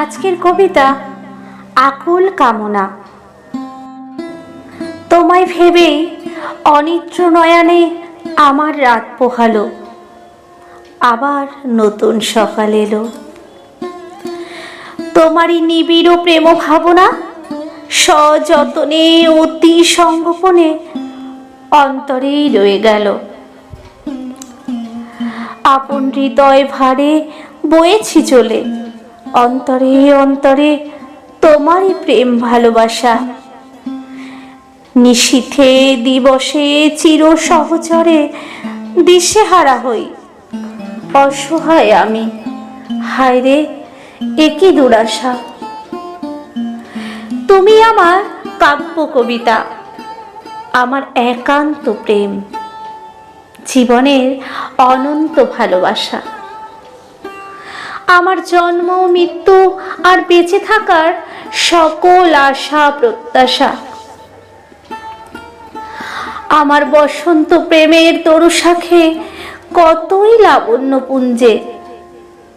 আজকের কবিতা আকুল কামনা। তোমায় ভেবেই অনিদ্র নয়নে আমার রাত পোহালো, আবার নতুন সকাল এলো। তোমারই নিবিড় প্রেম ভাবনা সযতনে অতি সঙ্গোপনে অন্তরেই রয়ে গেল। আপন হৃদয় ভারে বয়েছি চলে অন্তরে অন্তরে তোমারই প্রেম ভালোবাসা। নিশীথে দিবসে চির সহচরে দিশেহারা হই। অসহায় আমি, হায় রে একই দুরাশা। তুমি আমার কাব্য কবিতা, আমার একান্ত প্রেম, জীবনের অনন্ত ভালোবাসা। আমার জন্ম মৃত্যু আর বেঁচে থাকার সকল আশা, প্রত্যাশা। আমার বসন্ত প্রেমের তরু শাখে কতই লাবণ্য পুঞ্জে।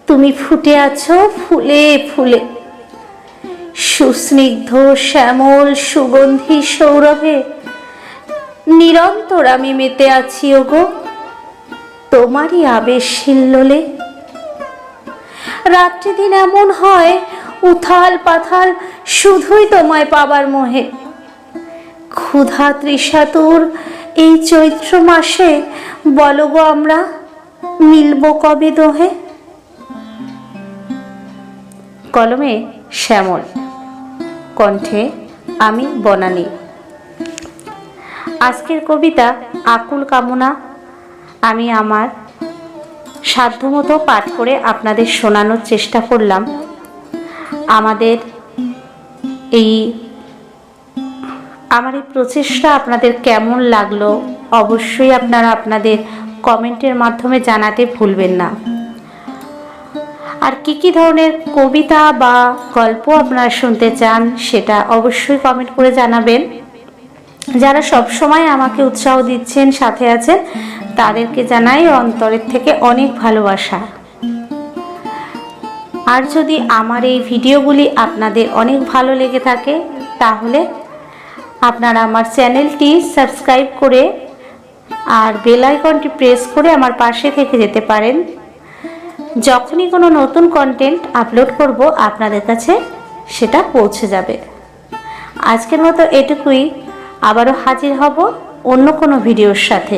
তুমি ফুটে আছো ফুলে ফুলে। সুস্নিগ্ধ শ্যামল সুগন্ধি সৌরভে নিরন্তর আমি মেতে আছি, ওগো। তোমারই আবেশ শিল্লোলে রাত্রি দিন এমন হয়, উথাল পাথাল শুধুই তোমায় পাবার মোহে। ক্ষুধা তৃষাতুর এই চৈত্র মাসে বলো গো আমরা, মিলব কবে দোহে? কলমে শ্যামল, কণ্ঠে আমি বনানী। আজকের কবিতা আকুল কামনা, আমি আমার সাধ্যমতো পাঠ করে আপনাদের শোনানোর চেষ্টা করলাম। আমাদের এই, আমার এই প্রচেষ্টা আপনাদের কেমন লাগল অবশ্যই আপনারা আপনাদের কমেন্টের মাধ্যমে জানাতে ভুলবেন না। আর কি কি ধরনের কবিতা বা গল্প আপনারা শুনতে চান সেটা অবশ্যই কমেন্ট করে জানাবেন। যারা সব সময় আমাকে উৎসাহ দিচ্ছেন, সাথে আছেন তাদেরকে জানাই অন্তরের থেকে অনেক ভালোবাসা। আর যদি আমার এই ভিডিওগুলি আপনাদের অনেক ভালো লেগে থাকে, তাহলে আপনারা আমার চ্যানেলটি সাবস্ক্রাইব করে আর বেল আইকনটি প্রেস করে আমার পাশে থেকে যেতে পারেন। যখনই কোনো নতুন কন্টেন্ট আপলোড করব, আপনাদের কাছে সেটা পৌঁছে যাবে। আজকের মতো এটুকুই। আবারও হাজির হব অন্য কোনো ভিডিওর সাথে।